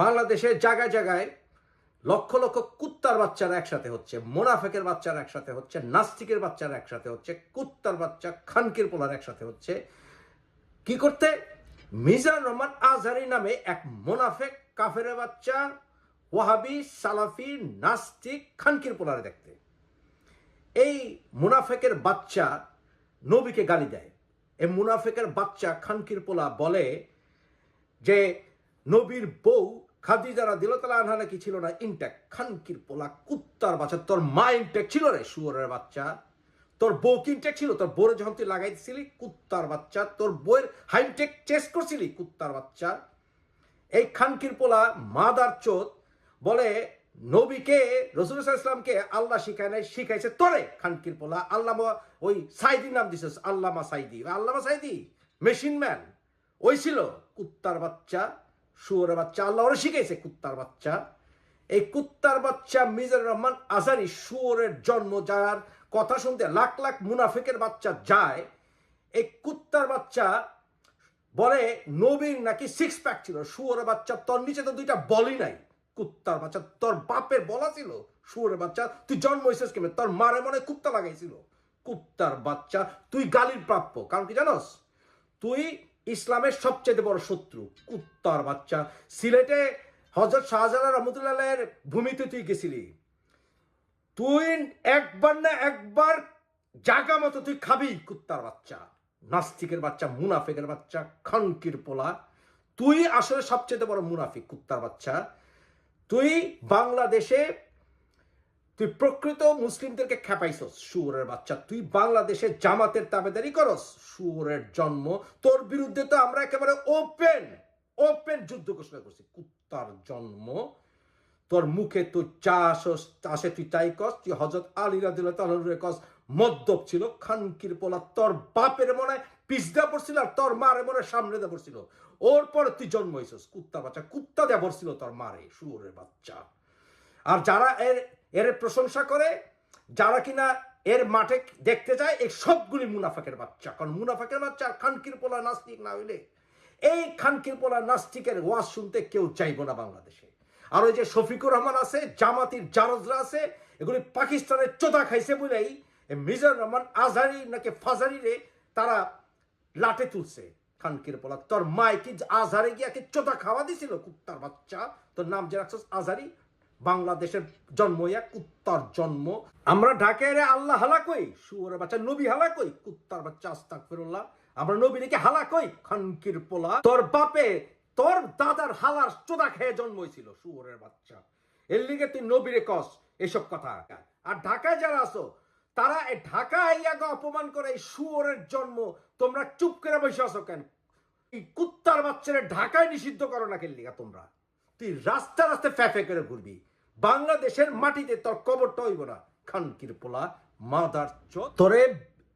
বাংলাদেশের জায়গায় জায়গায় লক্ষ লক্ষ কুত্তার বাচ্চারা একসাথে হচ্ছে, মোনাফেকের বাচ্চারা একসাথে হচ্ছে, নাস্তিকের বাচ্চারা একসাথে হচ্ছে, কুত্তার বাচ্চা, খানকির পোলার একসাথে হচ্ছে। কি করতে? মিজান রহমান আজহারি নামে এক মোনাফেক কাফের বাচ্চা, ওয়াহাবি, সালাফি, নাস্তিক, খানকির পোলারে দেখতে। এই মুনাফেকের বাচ্চা নবীকে গালি দেয়। এই মুনাফেকের বাচ্চা খানকির পোলা বলে যে, নবীর বউ খাদিজারা দিল তালা আনহা নাকি ছিল না ইনটেক খানকির পোলা, কুত্তার বাচ্চা, তোর মা ইনটেক ছিল রে, শুয়োরের বাচ্চা। তোর বউ কি ইনটেক ছিল? তোর বউরে যখন তুই লাগাইছিলি কুত্তার বাচ্চা। তোর বউয়ের হাইনটেক চেস করছিলি, কুত্তার বাচ্চা। এই খানকির পোলা মাদার চোদ বলে, নবীকে রসুল ইসলামকে আল্লাহ শিখায় নাই, শিখাইছে তোরে, খানকির পোলা। আল্লামা ওই সাইদি নাম দিছিস আল্লামা সাইদি। আল্লামা সাইদি মেশিন ম্যান ওই ছিল কুত্তার বাচ্চা। শুয়োরের বাচ্চা, আল্লাহ ওরা শিখাইছে কুত্তার বাচ্চা। এই কুত্তার বাচ্চা মিজানুর রহমান আজারি শুয়োরের জন্ম যার কথা শুনতে লাখ লাখ মুনাফিকের বাচ্চা যায়। এই কুত্তার বাচ্চা বলে নবীর নাকি সিক্স প্যাক ছিল। শুয়োরের বাচ্চা, তোর নিচে তো দুইটা বলই নাই। কুত্তার বাচ্চা, তোর বাপের বলা ছিল, শুয়োরের বাচ্চা, তুই জন্ম হয়েছিস কেমন? তোর মারে মনে কুত্তা লাগাইছিল। কুত্তার বাচ্চা, তুই গালির প্রাপ্য, কারণ কি জানোস? তুই ইসলামের সবচেয়ে বড় শত্রু, কুত্তার বাচ্চা। সিলেটে হজরত শাহজালাল রহমতুল্লাহের ভূমিতে তুই গেছিলি। তুই একবার না একবার জাগা মতো তুই খাবি, কুত্তার বাচ্চা। নাস্তিকের বাচ্চা, মুনাফিকের বাচ্চা, খানকির পোলা। তুই আসলে সবচেয়ে বড় মুনাফিক, কুত্তার বাচ্চা। তুই বাংলাদেশে তুই প্রকৃত মুসলিমদেরকে খেপাইছস, শুয়োরের বাচ্চা। তুই বাংলাদেশে জামাতের তাবেদারি করস, শুয়োরের জন্ম। তোর বিরুদ্ধে তো আমরা একেবারে ওপেন ওপেন যুদ্ধ ঘোষণা করছি। কুত্তার জন্ম। তোর মুখে তুই চা আসস, আসে তুই তাই কস তুই হজরত আলী রাদিল্লাহ তালুরে কস মদ্যপ ছিল, খানকির পোলা, তোর বাপের মনে পিছদা পড়ছিল আর তোর মারে মনে সামনে দা পড়ছিল। ওর পরে তুই জন্ম হয়েছিস কুত্তা বাচ্চা, কুত্তা দেয়া পড়ছিল তোর মারে, শুয়োরের বাচ্চা। আর যারা এর এর প্রশংসা করে, যারা কিনা এর মাঠে দেখতে যায়, এই সবগুলি মুনাফাকের বাচ্চা। কারণ মুনাফাকের বাচ্চা আর খানকির পোলা নাস্তিক না হইলে, এই খানকির পোলা নাস্তিকের ওয়াজ শুনতে কেউ চাইব না বাংলাদেশে। আর ওই যে শফিকুর রহমান আছে, জামাতির জারজরা আছে, এগুলি পাকিস্তানের চোদা খাইছে বলেই, এই মিজানুর রহমান আজহারি নাকি ফাজারি রে, তারা লাটে তুলছে খানকির পোলা। তোর মাই কি আজহারে গিয়া কি চোদা খাওয়া দিছিল, কুত্তার বাচ্চা? তোর নাম যে রাখছিস আজহারি? বাংলাদেশের জন্ম ইয়া কুত্তার জন্ম। আমরা ঢাকায় রে আল্লাহ হালা কই শুয়োরের বাচ্চা নবী হালা কই কুত্তার বাচ্চা আস্তাক ফিরুল্লাহ আমরা নবী নাকি হালা কই খানকির পোলা। তোর বাপে, তোর দাদার হালার চোদা খেয়ে জন্ম হয়েছিল শুয়োরের বাচ্চা। এর লিগে তুই নবীরে কস এসব কথা। আর ঢাকায় যারা আছো, তারা এই ঢাকায় ইয়াকে অপমান করে এই শুয়োরের জন্ম, তোমরা চুপ করে বসে আছো কেন? এই কুত্তার বাচ্চারে ঢাকায় নিষিদ্ধ করো না কেন লিগা তোমরা? তুই রাস্তা রাস্তায় ফ্যাফে করে ঘুরবি। বাংলাদেশের মাটিতে তোর কবরটা হইব না। খানকির পোলা, মাদার তোরে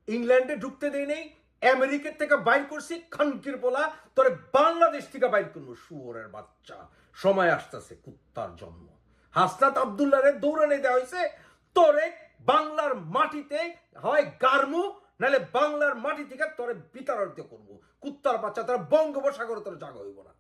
ইংল্যান্ডে ঢুকতে দেই নেই আমেরিকার থেকে বাইর করছি, খানকির পোলা। তোরে বাংলাদেশ থেকে বাইর করব, শুয়োরের বাচ্চা। সময় আসতেছে, কুত্তার জন্ম। হাসনাত আবদুল্লাহরে দৌড়ানে দেওয়া হয়েছে তোরে বাংলার মাটিতে হয় গারমু নাহলে বাংলার মাটি থেকে তোরে বিতাড়িত করব। কুত্তার বাচ্চা, তোরা বঙ্গোপসাগরে তোর জাগা হইব না।